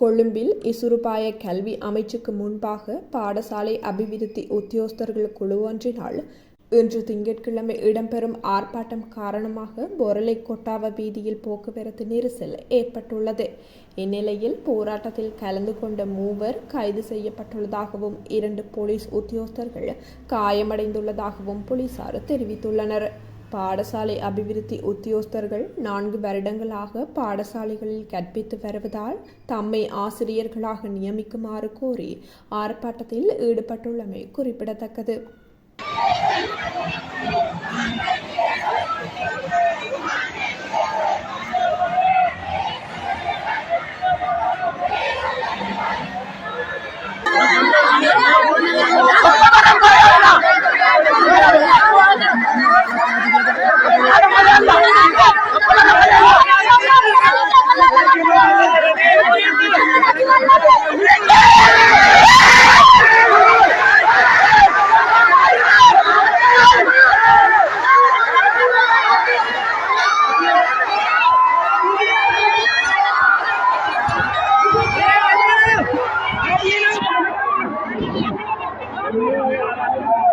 கொழும்பில் இசுருபாய கல்வி அமைச்சுக்கு முன்பாக பாடசாலை அபிவிருத்தி உத்தியோகஸ்தர்கள் குழு ஒன்றினால் இன்று திங்கட்கிழமை இடம்பெறும் ஆர்ப்பாட்டம் காரணமாக பொரலை கொட்டாவ வீதியில் போக்குவரத்து நெரிசல் ஏற்பட்டுள்ளது. இந்நிலையில் போராட்டத்தில் கலந்து கொண்ட மூவர் கைது செய்யப்பட்டுள்ளதாகவும் இரண்டு போலீஸ் உத்தியோகஸ்தர்கள் காயமடைந்துள்ளதாகவும் போலீசார் தெரிவித்துள்ளனர். பாடசாலை அபிவிருத்தி உத்தியோகஸ்தர்கள் நான்கு வருடங்களாக பாடசாலைகளில் கற்பித்து வருவதால் தம்மை ஆசிரியர்களாக நியமிக்குமாறு கோரி ஆர்ப்பாட்டத்தில் ஈடுபட்டுள்ளமை குறிப்பிடத்தக்கது. Aleluia!